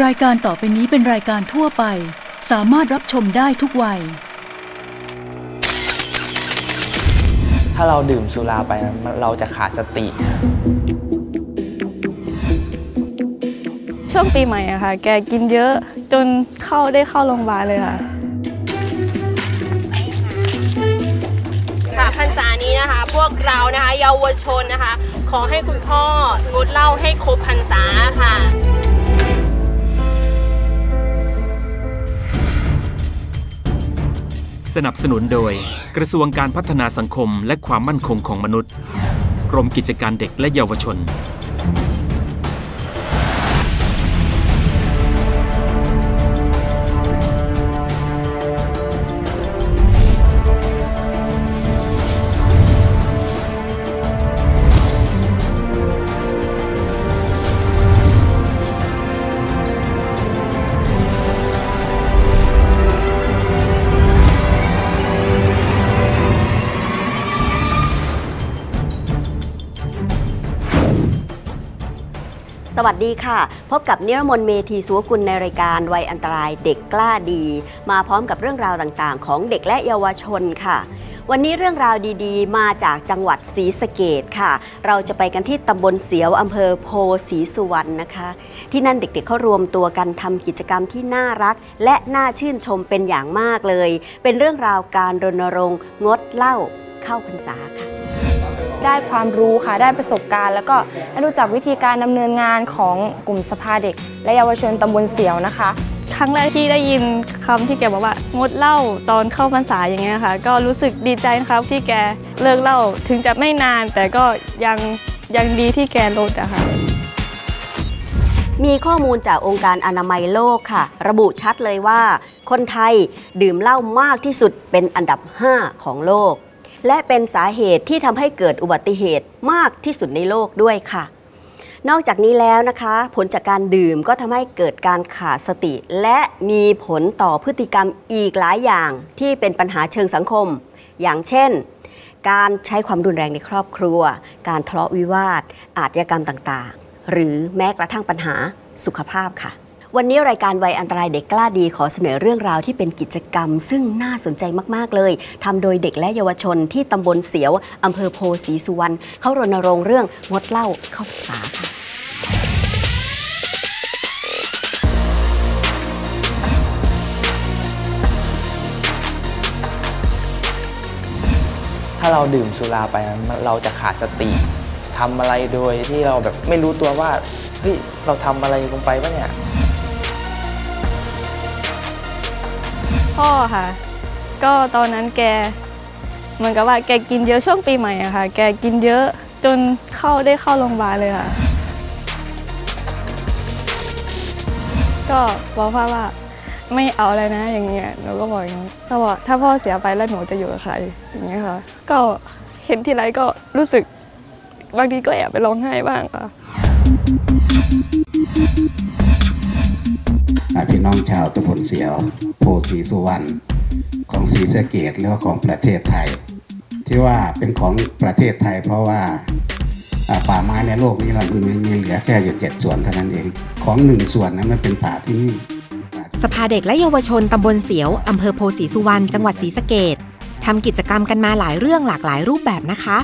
รายการต่อไปนี้เป็นรายการทั่วไป สามารถรับชมได้ทุกวัย ถ้าเราดื่มสุราไปนะเราจะขาดสติ ช่วงปีใหม่อะค่ะ แกกินเยอะจนเข้าได้เข้าโรงพยาบาลเลยค่ะ ค่ะพรรษานี้นะคะ พวกเรานะคะเยาวชนนะคะ ขอให้คุณพ่องดเหล้าให้ครบพรรษาค่ะ สนับสนุนโดย กระทรวงการพัฒนาสังคมและความมั่นคงของมนุษย์ กรมกิจการเด็กและเยาวชน สวัสดีค่ะ พบกับนิรมนเมธีสุวกุลในรายการวัยอันตรายเด็กกล้าดี มาพร้อมกับเรื่องราวต่างๆ ของเด็กและเยาวชนค่ะ วันนี้เรื่องราวดีๆ มาจากจังหวัดศรีสะเกดค่ะ เราจะไปกันที่ตำบลเสียวอำเภอโพศรีสุวรรณนะคะ ที่นั่นเด็กๆเขารวมตัวกันทำกิจกรรมที่น่ารัก และน่าชื่นชมเป็นอย่างมากเลย เป็นเรื่องราวการรณรงค์งดเหล้าเข้าพรรษาค่ะ ได้ความรู้ค่ะ ได้ประสบการณ์ แล้วก็ได้รู้จักวิธีการดำเนินงานของกลุ่มสภาเด็ก และเยาวชนตำบลเสียวนะคะ ครั้งแรกที่ได้ยินคำที่แกบอกว่างดเหล้าตอนเข้าพรรษาอย่างเงี้ยค่ะ ก็รู้สึกดีใจนะครับที่แกเลิกเหล้าถึงจะไม่นาน แต่ก็ยังยังดีที่แกลดอะค่ะมีข้อมูลจากองค์การอนามัยโลกค่ะ ระบุชัดเลยว่า คนไทยดื่มเหล้ามากที่สุดเป็นอันดับ 5 ของโลก และเป็นสาเหตุที่ทำให้เกิดอุบัติเหตุมากที่สุดในโลกด้วยค่ะ นอกจากนี้แล้วนะคะ ผลจากการดื่มก็ทำให้เกิดการขาดสติ และมีผลต่อพฤติกรรมอีกหลายอย่างที่เป็นปัญหาเชิงสังคม อย่างเช่น การใช้ความรุนแรงในครอบครัว การทะเลาะวิวาทอาชญากรรมต่างๆ หรือแม้กระทั่งปัญหาสุขภาพค่ะ วันนี้รายการวัยอันตรายเด็กกล้าดีขอเสนอเรื่องราวที่เป็นกิจกรรม ซึ่งน่าสนใจมาก ๆ เลยทำโดยเด็กและเยาวชนที่ตำบลเสียวอำเภอโพศีสุวรรณเขารณรงค์เรื่องงดเหล้าเข้าพรรษาค่ะถ้าเราดื่มสุราไปเราจะขาดสติทำอะไรโดยที่เราแบบไม่รู้ตัวว่าเฮ้ยเราทำอะไรลงไปวะเนี่ย พ่อค่ะ ก็ตอนนั้นแกเหมือนกับว่าแกกินเยอะช่วงปีใหม่อะค่ะ แกกินเยอะจนเข้าได้เข้าโรงพยาบาลเลยค่ะ ก็บอกพ่อว่าไม่เอาอะไรนะอย่างเงี้ยหนูก็บอกอย่างนี้ก็บอกถ้าพ่อเสียไปแล้วหนูจะอยู่กับใครอย่างเงี้ยค่ะ ก็เห็นทีไรก็รู้สึกบางทีก็แอบไปร้องไห้บ้างค่ะ พี่น้องชาวตำบลเสียว โพสีสุวรรณของศรีสะเกดแล้วของประเทศไทย ที่ว่าเป็นของประเทศไทย เพราะว่าป่าไม้ในโลกนี้เรามันมีเหลือแค่อยู่เจ็ดส่วนเท่านั้นเอง ของหนึ่งส่วนนั้นมันเป็นป่าที่นี่สภาเด็กและเยาวชนตำบลเสียวอำเภอโพศรีสุวรรณจังหวัดศรีสะเกดทำกิจกรรมกันมาหลายเรื่องหลากหลายรูปแบบนะคะ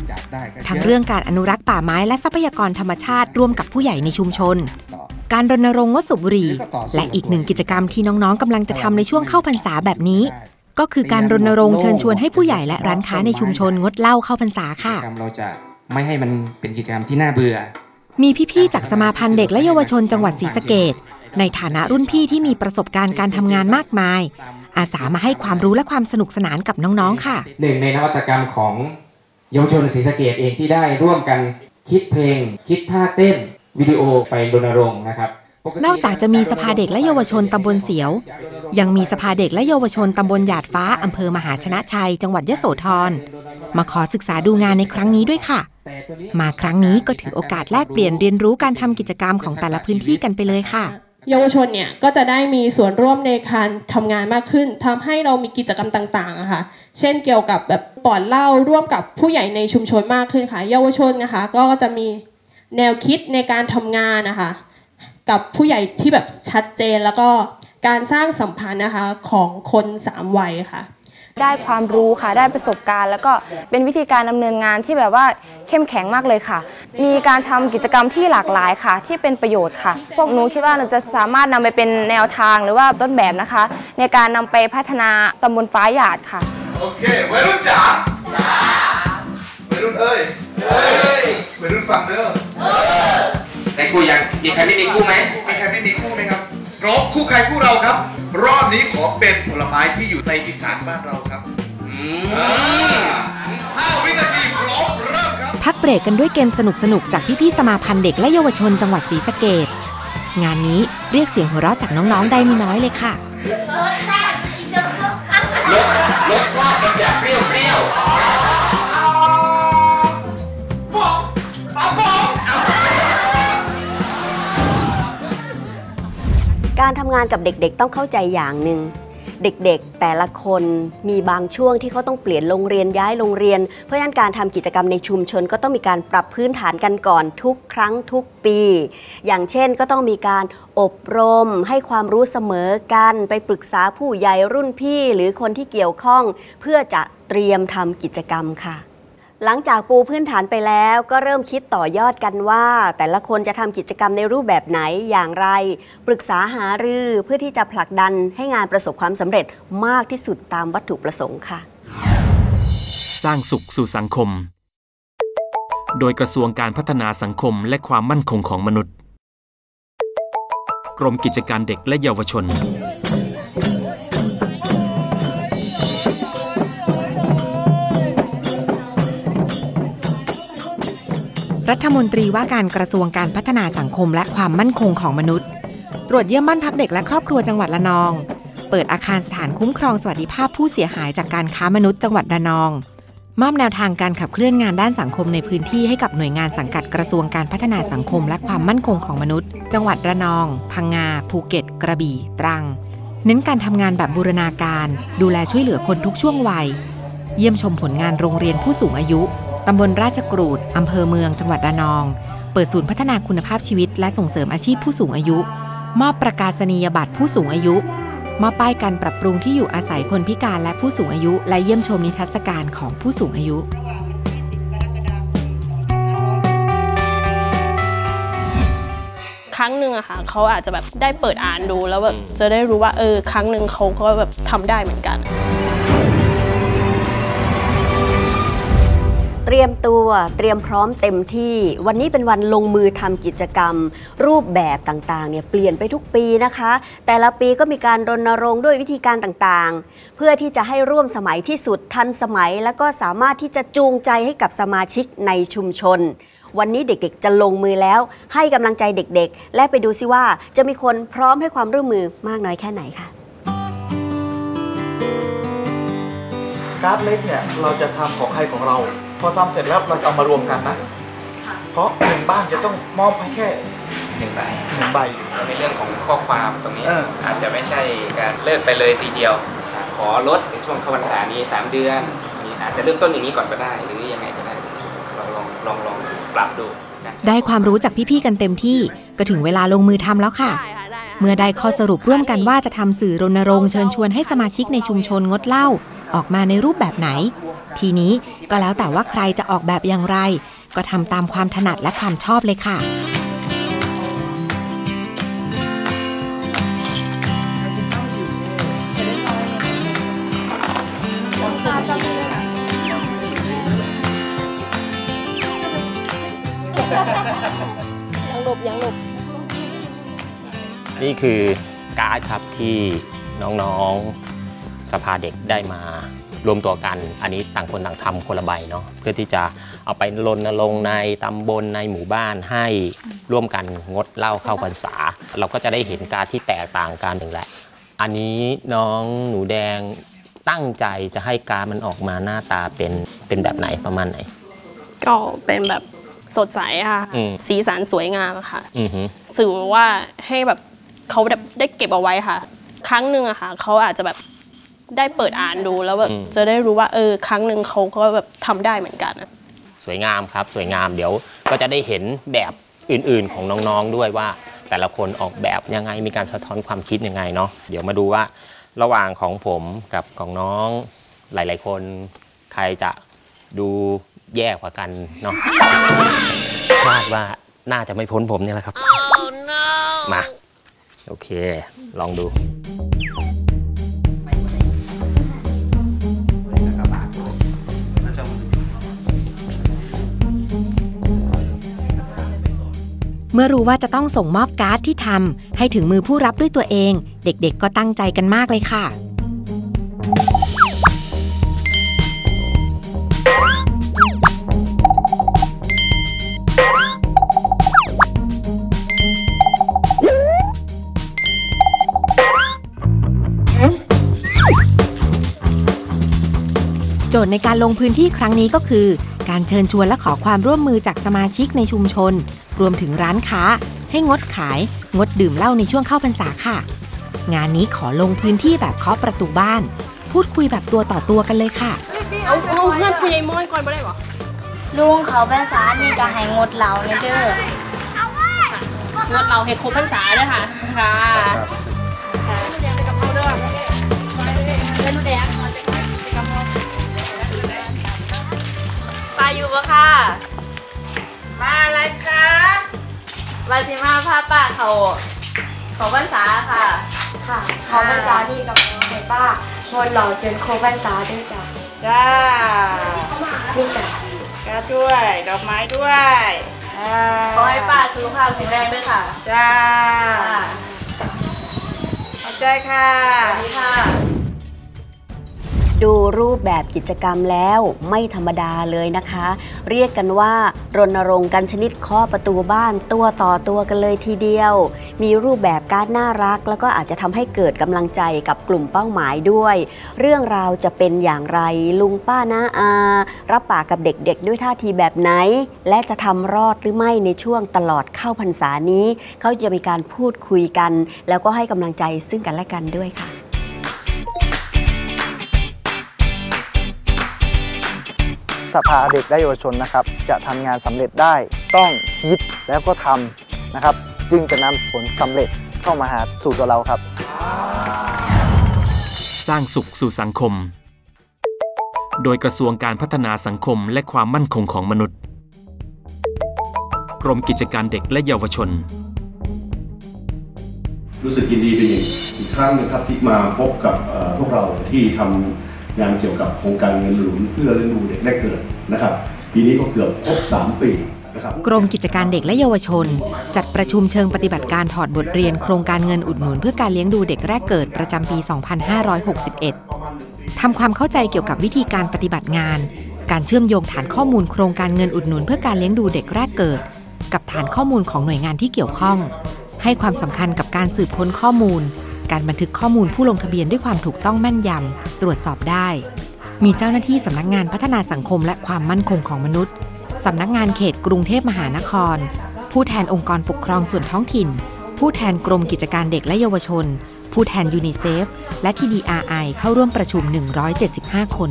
ทั้งเรื่องการอนุรักษ์ป่าไม้และทรัพยากรธรรมชาติร่วมกับผู้ใหญ่ในชุมชน การรณรงค์งดสูบบุหรี่ และอีกหนึ่งกิจกรรมที่น้องๆกำลังจะทำในช่วงเข้าพรรษาแบบนี้ ก็คือการรณรงค์เชิญชวนให้ผู้ใหญ่และร้านค้าในชุมชนงดเหล้าเข้าพรรษาค่ะกิจกรรมเราจะไม่ให้มันเป็นกิจกรรมที่น่าเบื่อ มีพี่ๆจากสมาพันธ์เด็กและเยาวชนจังหวัดศรีสะเกดในฐานะรุ่นพี่ที่มีประสบการณ์การทำงานมากมาย อาสามาให้ความรู้และความสนุกสนานกับน้องๆค่ะ หนึ่งในนวัตกรรมของเยาวชนศรีสะเกดเองที่ได้ร่วมกันคิดเพลง คิดท่าเต้น วิดีโอไปรณรงค์นะครับนอกจากจะมีสภาเด็กและเยาวชนตำบลเสียว ยังมีสภาเด็กและเยาวชนตำบลหยาดฟ้าอำเภอมหาชนะชัย จังหวัดยโสธร มาขอศึกษาดูงานในครั้งนี้ด้วยค่ะ มาครั้งนี้ก็ถือโอกาสแลกเปลี่ยนเรียนรู้การทำกิจกรรมของแต่ละพื้นที่กันไปเลยค่ะ เยาวชนเนี่ยก็จะได้มีส่วนร่วมในการทำงานมากขึ้นทำให้เรามีกิจกรรมต่างๆอะค่ะ เช่นเกี่ยวกับแบบปลอดเหล้าร่วมกับผู้ใหญ่ในชุมชนมากขึ้นค่ะ เยาวชนนะคะ ก็จะมี แนวคิดในการทำงานนะคะกับผู้ใหญ่ที่แบบชัดเจนแล้วก็การสร้างสัมพันธ์นะคะของคนสามวัยค่ะ ได้ความรู้ค่ะได้ประสบการณ์ แล้วก็เป็นวิธีการดำเนินงานที่แบบว่าเข้มแข็งมากเลยค่ะ มีการทำกิจกรรมที่หลากหลายค่ะ ที่เป็นประโยชน์ค่ะ พวกหนูคิดว่าหนูจะสามารถนำไปเป็นแนวทางหรือว่าต้นแบบนะคะ ในการนำไปพัฒนาตำบลฟ้าหยาดค่ะโอเควัยรุ่นจ๋าจ๋าวัยรุ่นเอ้ยเอ้ย วัยรุ่นฟังเด้อในคู่ยังมีใครไม่มีคู่ไหมมีใครไม่มีคู่ไหมครับพร้อมคู่ใครคู่เราครับ รอบนี้ขอเป็นผลไม้ที่อยู่ในอีสานบ้านเราครับอ่าห้าวินาทีพร้อมเริ่มครับ พักเบรกกันด้วยเกมสนุกๆจากพี่ๆสมาพันธ์เด็กและเยาวชนจังหวัดศรีสะเกดงานนี้เรียกเสียงหัวเราะจากน้องๆได้ไม่น้อยเลยค่ะรสชาติมันแบบเปรี้ยว การทำงานกับเด็กๆ ต้องเข้าใจอย่างหนึ่งเด็กๆ แต่ละคนมีบางช่วงที่เขาต้องเปลี่ยนโรงเรียนย้ายโรงเรียน เพราะฉะนั้นการทำกิจกรรมในชุมชน ก็ต้องมีการปรับพื้นฐานกันก่อนทุกครั้งทุกปี อย่างเช่นก็ต้องมีการอบรม ให้ความรู้เสมอกัน ไปปรึกษาผู้ใหญ่รุ่นพี่ หรือคนที่เกี่ยวข้อง เพื่อจะเตรียมทำกิจกรรมค่ะ หลังจากปูพื้นฐานไปแล้วก็เริ่มคิดต่อยอดกันว่า แต่ละคนจะทำกิจกรรมในรูปแบบไหนอย่างไร ปรึกษาหารือเพื่อที่จะผลักดันให้งานประสบความสำเร็จมากที่สุดตามวัตถุประสงค์ค่ะ สร้างสุขสู่สังคม โดยกระทรวงการพัฒนาสังคมและความมั่นคงของมนุษย์ กรมกิจการเด็กและเยาวชน รัฐมนตรีว่าการกระทรวงการพัฒนาสังคมและความมั่นคงของมนุษย์ ตรวจเยี่ยมบ้านพักเด็กและครอบครัวจังหวัดระนอง เปิดอาคารสถานคุ้มครองสวัสดิภาพผู้เสียหายจากการค้ามนุษย์จังหวัดระนอง มอบแนวทางการขับเคลื่อนงานด้านสังคมในพื้นที่ให้กับหน่วยงานสังกัดกระทรวงการพัฒนาสังคมและความมั่นคงของมนุษย์ จังหวัดระนอง พังงา ภูเก็ต กระบี่ ตรัง เน้นการทำงานแบบบูรณาการ ดูแลช่วยเหลือคนทุกช่วงวัย เยี่ยมชมผลงานโรงเรียนผู้สูงอายุ ตำบลราชกรูดอำเภอเมือง จังหวัดระนอง เปิดศูนย์พัฒนาคุณภาพชีวิต และส่งเสริมอาชีพผู้สูงอายุ มอบประกาศนียบัตรผู้สูงอายุ มอบป้ายการปรับปรุงที่อยู่อาศัยคนพิการและผู้สูงอายุ และเยี่ยมชมนิทรรศการของผู้สูงอายุครั้งหนึ่งอะค่ะเขาอาจจะแบบได้เปิดอ่านดูแล้วแบบจะได้รู้ว่าเออครั้งหนึ่งเขาก็แบบทำได้เหมือนกัน เตรียมตัวเตรียมพร้อมเต็มที่ วันนี้เป็นวันลงมือทำกิจกรรม รูปแบบต่างๆเนี่ยเปลี่ยนไปทุกปีนะคะ แต่ละปีก็มีการรณรงค์ด้วยวิธีการต่างๆ เพื่อที่จะให้ร่วมสมัยที่สุดทันสมัย แล้วก็สามารถที่จะจูงใจให้กับสมาชิกในชุมชน วันนี้เด็กๆ จะลงมือแล้ว ให้กำลังใจเด็กๆ และไปดูซิว่าจะมีคนพร้อมให้ความร่วมมือมากน้อยแค่ไหนค่ะการ์ดเล็กเนี่ยเราจะทำของใครของเรา พอทำเสร็จแล้วเราจะเอามารวมกันนะ เพราะหนึ่งบ้านจะต้องมอบให้แค่หนึ่งใบหนึ่งใบ ในเรื่องของข้อความตรงนี้เออ อาจจะไม่ใช่การเลิกไปเลยทีเดียว ขอลดในช่วงเข้าพรรษานี้ 3 เดือนมีอาจจะเริ่มต้นอย่างนี้ก่อนก็ได้ หรือยังไงก็ได้ ลองลองลองลองปรับดูนะ ได้ความรู้จากพี่ ๆ กันเต็มที่ ก็ถึงเวลาลงมือทำแล้วค่ะเมื่อได้ข้อสรุปร่วมกันว่าจะทำสื่อรณรงค์เชิญชวนให้สมาชิกในชุมชนงดเหล้า ออกมาในรูปแบบไหน ทีนี้ก็แล้วแต่ว่าใครจะออกแบบอย่างไร ก็ทำตามความถนัดและความชอบเลยค่ะยังหลบยังหลบ นี่คือการ์ดครับที่น้องๆ สภาเด็กได้มารวมตัวกัน อันนี้ต่างคนต่างทำคนละใบเนาะเพื่อที่จะเอาไปรณรงค์ในตำบลในหมู่บ้านให้ร่วมกันงดเหล้าเข้าพรรษา เราก็จะได้เห็นการดที่แตกต่างกันหนึ่งแหละ อันนี้น้องหนูแดงตั้งใจจะให้การดมันออกมาหน้าตาเป็นเป็นแบบไหนประมาณไหน ก็เป็นแบบสดใสอะค่ะ อืม สีสันสวยงามอะค่ะ อือหือสื่อว่าให้แบบเขาแบบได้เก็บเอาไว้ค่ะ ครั้งหนึ่งอะค่ะเขาอาจจะแบบ ได้เปิดอ่านดูแล้วแบบอืมจะได้รู้ว่าเออครั้งหนึ่งเขาก็แบบทำได้เหมือนกันอะ สวยงามครับสวยงามเดี๋ยวก็จะได้เห็นแบบอื่นๆของน้องๆด้วยว่า แต่ละคนออกแบบยังไงมีการสะท้อนความคิดยังไงเนาะเดี๋ยวมาดูว่าระหว่างของผมกับของน้องหลายๆ คนใครจะดูแย่กว่ากันเนาะคาดว่าน่าจะไม่พ้นผมเนี่ยแหละครับ มา โอเค ลองดู มื่อรู้ว่าจะต้องส่งมอบการ์ดที่ทำให้ถึงมือผู้รับด้วยตัวเอง เด็กๆ ก็ตั้งใจกันมากเลยค่ะ โจทย์ในการลงพื้นที่ครั้งนี้ก็คือ การเชิญชวนและขอความร่วมมือจากสมาชิกในชุมชน รวมถึงร้านค้า ให้งดขาย งดดื่มเหล้าในช่วงเข้าพรรษาค่ะ งานนี้ขอลงพื้นที่แบบเคาะประตูบ้าน พูดคุยแบบตัวต่อตัวกันเลยค่ะเอาเอาเพื่อนคุยไอ้มอนก่อนบ่ได้บ่ลุงเขาภาษานี่ก็ให้งดเหล้าเนเด้องดเราให้ครบพรรษาเลยค่ะค่ะค่ะแดงไปกับเขาด้วยเป็นแดงปลาอยู่ปะค่ะมา อะไรคะวาสิมาพาป้าเขาเขาพรรษาค่ะ ค่ะเขาภาษานี่กับให้ป้างดเหล้าจนครบภาษาด้วยจ้ะจ้านี่จ้ะกาด้วย ดอกไม้ด้วยขอให้ป้าสุขภาพแข็งแรงด้วยค่ะ จ้าขอบใจค่ะสวัสดีค่ะ ดูรูปแบบกิจกรรมแล้วไม่ธรรมดาเลยนะคะ เรียกกันว่ารณรงค์กันชนิดเคาะประตูบ้านตัวต่อตัวกันเลยทีเดียว มีรูปแบบการน่ารัก แล้วก็อาจจะทำให้เกิดกำลังใจกับกลุ่มเป้าหมายด้วย เรื่องราวจะเป็นอย่างไรลุงป้าน้าอา รับปากกับเด็กๆ ด้วยท่าทีแบบไหน และจะทำรอดหรือไม่ในช่วงตลอดเข้าพรรษานี้ เขาจะมีการพูดคุยกัน แล้วก็ให้กำลังใจซึ่งกันและกันด้วยค่ะ สภาเด็กและเยาวชนนะครับ จะทำงานสำเร็จได้ต้องคิดแล้วก็ทำนะครับ จึงจะนำผลสำเร็จเข้ามาหาสู่ตัวเราครับ สร้างสุขสู่สังคม โดยกระทรวงการพัฒนาสังคมและความมั่นคงของมนุษย์ กรมกิจการเด็กและเยาวชน รู้สึกยินดีเป็นอย่างอีกครั้งนะครับที่มาพบกับเอ่อพวกเราที่ทำ งานเกี่ยวกับโครงการเงินหนุนเพื่อเลี้ยงดูเด็กแรกเกิดนะครับปีนี้ก็เกือบครบ 3 ปีนะครับกรมกิจการเด็กและเยาวชน จัดประชุมเชิงปฏิบัติการถอดบทเรียนโครงการเงินอุดหนุนเพื่อการเลี้ยงดูเด็กแรกเกิดประจำปี 2561 ทำความเข้าใจเกี่ยวกับวิธีการปฏิบัติงาน การเชื่อมโยงฐานข้อมูลโครงการเงินอุดหนุนเพื่อการเลี้ยงดูเด็กแรกเกิด กับฐานข้อมูลของหน่วยงานที่เกี่ยวข้อง ให้ความสำคัญกับการสืบค้นข้อมูล การบันทึกข้อมูลผู้ลงทะเบียนด้วยความถูกต้องแม่นยำ ตรวจสอบได้ มีเจ้าหน้าที่สำนักงานพัฒนาสังคมและความมั่นคงของมนุษย์สำนักงานเขตกรุงเทพมหานคร ผู้แทนองค์กรปกครองส่วนท้องถิ่น ผู้แทนกรมกิจการเด็กและเยาวชน ผู้แทนยูนิเซฟ และที DRI เข้าร่วมประชุม 175 คน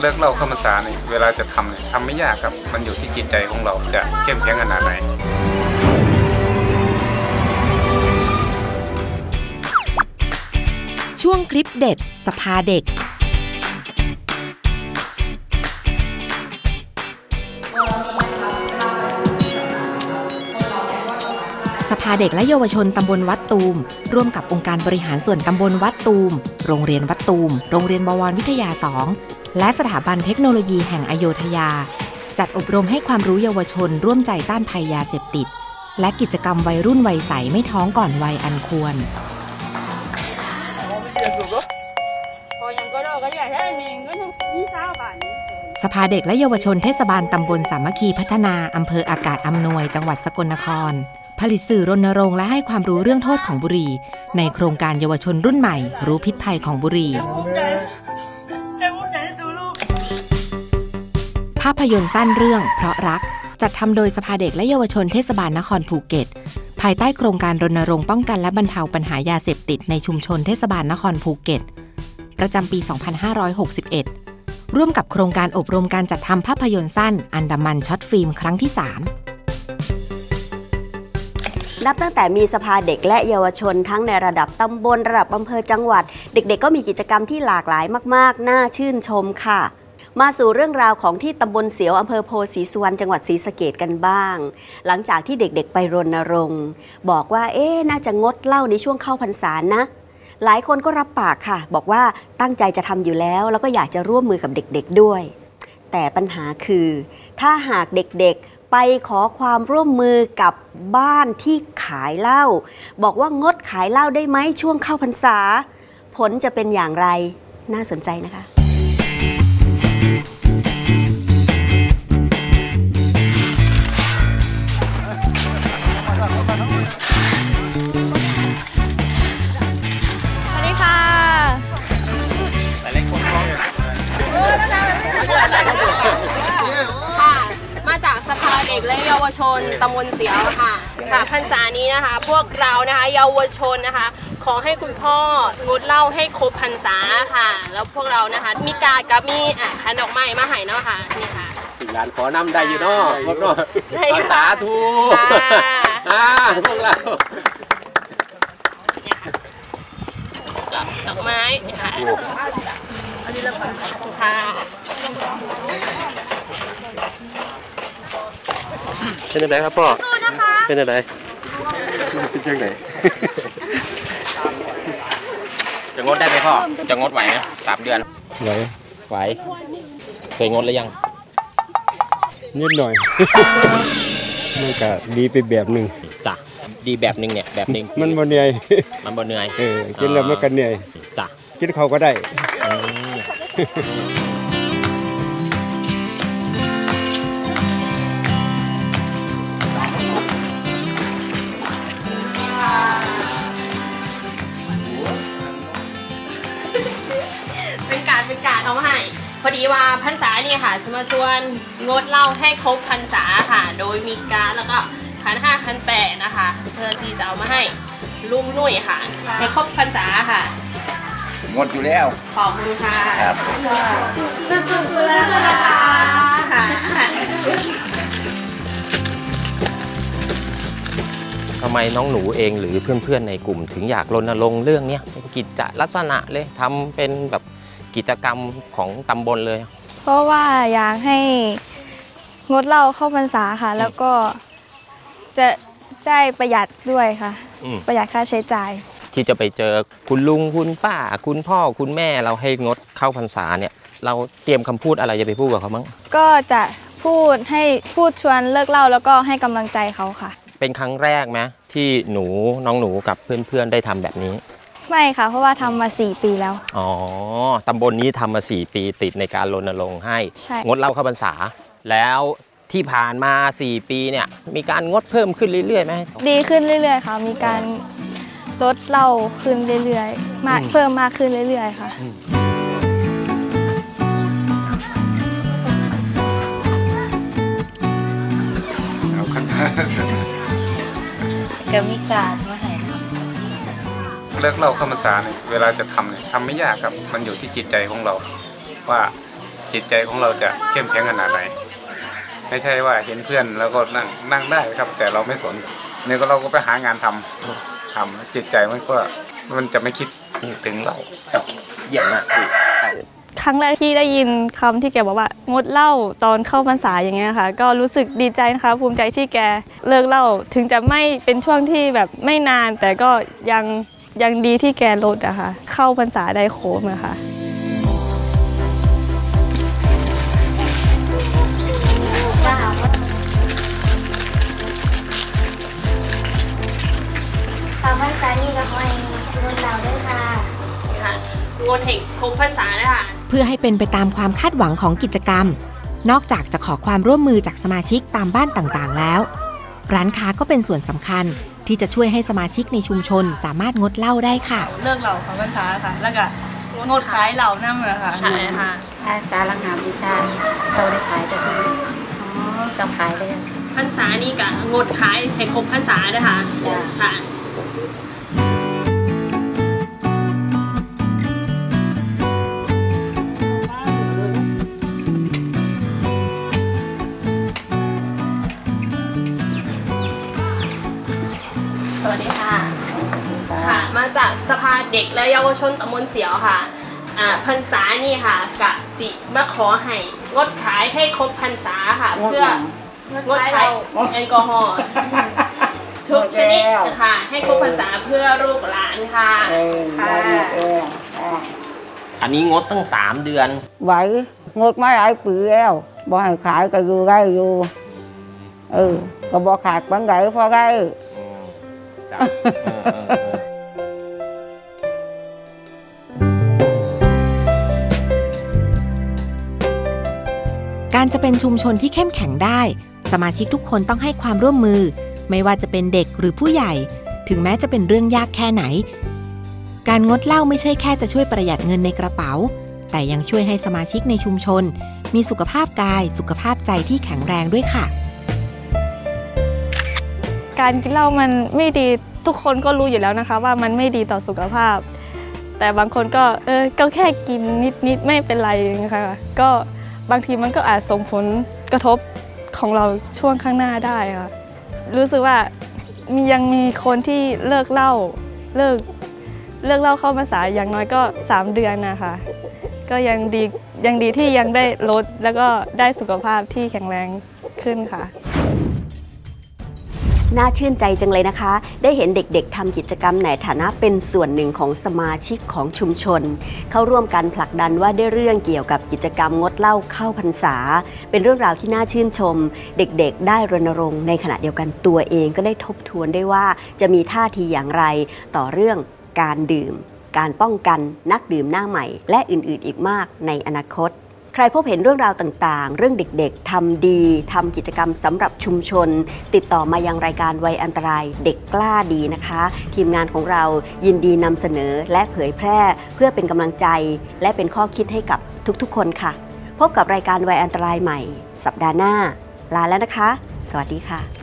เลิกเล่าเข้าพรรษาเนี่ยเวลาจะทำเนี่ยทำไม่ยากครับ มันอยู่ที่จิตใจของเราจะเข้มแข็งขนาดไหน ช่วงคลิปเด็ด สภาเด็ก สภาเด็กและเยาวชนตำบลวัดตูม ร่วมกับองค์การบริหารส่วนตำบลวัดตูม โรงเรียนวัดตูม โรงเรียนบวรวิทยา 2 และสถาบันเทคโนโลยีแห่งอโยธยา จัดอบรมให้ความรู้เยาวชนร่วมใจต้านภัยยาเสพติด และกิจกรรมวัยรุ่นวัยใสไม่ท้องก่อนวัยอันควร สภาเด็กและเยาวชนเทศบาลตำบลสามัคคีพัฒนาอำเภออากาศอำนวยจังหวัดสกลนคร ผลิตสื่อรณรงค์และให้ความรู้เรื่องโทษของบุหรี่ ในโครงการเยาวชนรุ่นใหม่ รู้พิษภัยของบุหรี่ ภาพยนตร์สั้นเรื่อง เพราะรัก จัดทำโดยสภาเด็กและเยาวชนเทศบาลนครภูเก็ต ภายใต้โครงการรณรงค์ป้องกันและบรรเทาปัญหายาเสพติดในชุมชนเทศบาลนครภูเก็ต ประจำปี 2561 ร่วมกับโครงการอบรมการจัดทำภาพยนตร์สั้น อันดามันช็อตฟิล์มครั้งที่ 3นับตั้งแต่มีสภาเด็กและเยาวชนทั้งในระดับตำบลระดับอำเภอจังหวัด เด็กๆ ก็มีกิจกรรมที่หลากหลายมาก ๆ น่าชื่นชมค่ะ มาสู่เรื่องราวของที่ตำบลเสียวอำเภอโพธิ์ศรีสุวรรณจังหวัดศรีสะเกดกันบ้าง หลังจากที่เด็กๆไปรณรงค์ บอกว่าเอ๊น่าจะงดเหล้าในช่วงเข้าพรรษานะ หลายคนก็รับปากค่ะ บอกว่าตั้งใจจะทำอยู่แล้ว แล้วก็อยากจะร่วมมือกับเด็กๆด้วย แต่ปัญหาคือ ถ้าหากเด็กๆไปขอความร่วมมือกับบ้านที่ขายเหล้าบอกว่างดขายเหล้าได้ไหมช่วงเข้าพรรษา ผลจะเป็นอย่างไรน่าสนใจนะคะ ชนตำบลเสียวค่ะค่ะพรรษานี้นะคะ พวกเรานะคะเยาวชนนะคะ ขอให้คุณพ่องดเหล้าให้ครบพรรษาค่ะ แล้วพวกเรานะคะ มีการดกับมีอะขันดอกไม้มาให้เนาะค่ะนี่ค่ะหลานขอนำได้อยู่เนาะพวกเนาะได้ค่ะสาธุค่ะอ่าพวกเราดอกไม้ค่ะค่ะ เป็นยังไงครับพ่อเป็นยังไงเป็นยังไงจะงดได้ไหมพ่อ จะงดไหวไหมสามเดือนไหวไหวเคยงดหรือยังนิดหน่อยมันก็ดีไปแบบหนึ่งจ้ะดีแบบหนึงเนี่ยแบบหนึงมันบ่เหนื่อยมันบ่เหนื่อยเออกินแล้วมันก็เหนื่อยจ้ะกินเขาวก็ได้ นี่ยค่ะจะมาชวนงดเหล้าให้ครบพรรษาค่ะ โดยมีการแล้วก็ขันห้าขันแปดนะคะเพื่อที่จะเอามาให้ลุงนุ่ยค่ะให้ครบพรรษาค่ะ หมดอยู่แล้ว ขอบคุณค่ะครับสู้ๆๆนะคะค่ะทำไมน้องหนูเองหรือเพื่อนๆในกลุ่ม ถึงอยากรณรงค์เรื่องเนี้ยเป็นกิจลักษณะเลยทำเป็นแบบกิจกรรมของตำบลเลย เพราะว่าอยากให้งดเหล้าเข้าพรรษาค่ะ แล้วก็จะได้ประหยัดด้วยค่ะ อืม ประหยัดค่าใช้จ่าย ที่จะไปเจอคุณลุงคุณป้า คุณพ่อคุณแม่เราให้งดเข้าพรรษาเนี่ย เราเตรียมคำพูดอะไรจะไปพูดกับเขามั้งก็จะพูดให้พูดชวนเลิกเหล้าแล้วก็ให้กำลังใจเขาค่ะ เป็นครั้งแรกไหมที่หนูน้องหนูกับเพื่อนๆได้ทำแบบนี้ ไม่ค่ะ เพราะว่าทำมา 4 ปีแล้ว อ๋อ ตำบลนี้ทำมา 4 ปีติดในการรณรงค์ให้ ใช่ งดเหล้าเข้าพรรษา แล้วที่ผ่านมา 4 ปีเนี่ย มีการงดเพิ่มขึ้นเรื่อยๆไหม ดีขึ้นเรื่อยๆ ค่ะ มีการลดเหล้าขึ้นเรื่อยๆ มากอืม เพิ่มมากขึ้นเรื่อยๆ ค่ะ เอาขั้นก็มีการมาให้นะ เลิกเหล่าเข้าพรรษาเนี่ยเวลาจะทำเนี่ยทำไม่ยากครับ มันอยู่ที่จิตใจของเรา ว่าจิตใจของเราจะเข้มแข็งขนาดไหนไม่ใช่ว่าเห็นเพื่อนแล้วก็นั่งนั่งได้ครับ แต่เราไม่สนเนี่ยก็เราก็ไปหางานทำทำจิตใจมันก็มันจะไม่คิดถึงเราครับเยี่ยมมากครั้งแรกที่ได้ยินคำที่แกบอกว่างดเหล้าตอนเข้าพรรษาอย่างเงี้ยค่ะ ก็รู้สึกดีใจนะคะ ภูมิใจที่แกเลิกเหล้าถึงจะไม่เป็นช่วงที่แบบไม่นาน แต่ก็ยัง ยังดีที่แกลดอะค่ะ เข้าพรรษาได้โค้งอะค่ะทำให้ซานี่กับพ่อเองงดเราด้วยค่ะค่ะงดแห่งครบพรรษานะคะเพื่อให้เป็นไปตามความคาดหวังของกิจกรรม นอกจากจะขอความร่วมมือจากสมาชิกตามบ้านต่างๆแล้ว ร้านค้าก็เป็นส่วนสำคัญ ที่จะช่วยให้สมาชิกในชุมชนสามารถงดเหล้าได้ค่ะ เลิกเหล่าของพรรษาค่ะ แล้วก็งดขายเหล่านั่นเหรอค่ะใช่ค่ะอาสาลังหาบูชาเราได้ขายแต่คืออ๋อเราขายเลยพรรษานี่กะงดขายให้ครบพรรษาด้วยค่ะค่ะ สภาเด็กและเยาวชนตำบลเสียวค่ะอ่าพรรษานี่ค่ะกะสิมาขอให้งดขายให้ครบพรรษาค่ะงดเพื่อหยังงดขายแอลกอฮอล์ทุกชนิดค่ะ ให้ครบพรรษาเพื่อลูกหลานค่ะค่ะอันนี้งดตั้ง3เดือน ไหวงดไม่หลายปีแล้วบ่ให้ขายก็อยู่ได้อยู่เออก็บ่ขาดบังไดพอได้ การจะเป็นชุมชนที่เข้มแข็งได้ สมาชิกทุกคนต้องให้ความร่วมมือ ไม่ว่าจะเป็นเด็กหรือผู้ใหญ่ ถึงแม้จะเป็นเรื่องยากแค่ไหน การงดเหล้าไม่ใช่แค่จะช่วยประหยัดเงินในกระเป๋า แต่ยังช่วยให้สมาชิกในชุมชน มีสุขภาพกาย สุขภาพใจที่แข็งแรงด้วยค่ะ การกินเหล้ามันไม่ดีทุกคนก็รู้อยู่แล้วนะคะ ว่ามันไม่ดีต่อสุขภาพ แต่บางคนก็เออก็แค่กินนิดนิดๆไม่เป็นไรนะคะก็ บางทีมันก็อาจส่งผลกระทบของเราช่วงข้างหน้าได้ค่ะรู้สึกว่ามียังมีคนที่เลิกเหล้าเลิกเลิกเหล้าเข้ามาสายอย่างน้อยก็ 3 เดือนนะคะก็ยังดียังดีที่ยังได้ลดแล้วก็ได้สุขภาพที่แข็งแรงขึ้นค่ะ น่าชื่นใจจังเลยนะคะ ได้เห็นเด็กๆทำกิจกรรมในฐานะเป็นส่วนหนึ่งของสมาชิกของชุมชน เข้าร่วมกันผลักดันว่าได้เรื่องเกี่ยวกับกิจกรรมงดเหล้าเข้าพรรษา เป็นเรื่องราวที่น่าชื่นชม เด็กๆ ได้รณรงค์ในขณะเดียวกันตัวเองก็ได้ทบทวนได้ว่าจะมีท่าทีอย่างไรต่อเรื่องการดื่ม การป้องกันนักดื่มหน้าใหม่ และอื่นๆ อีกมากในอนาคต ใครพบเห็นเรื่องราวต่างๆ เรื่องเด็กๆ ทำดี ทำกิจกรรมสำหรับชุมชน ติดต่อมายังรายการวัยอันตรายเด็กกล้าดีนะคะ ทีมงานของเรายินดีนำเสนอและเผยแพร่เพื่อเป็นกำลังใจ และเป็นข้อคิดให้กับทุกๆ คนค่ะ พบกับรายการวัยอันตรายใหม่ สัปดาห์หน้า ลาแล้วนะคะ สวัสดีค่ะ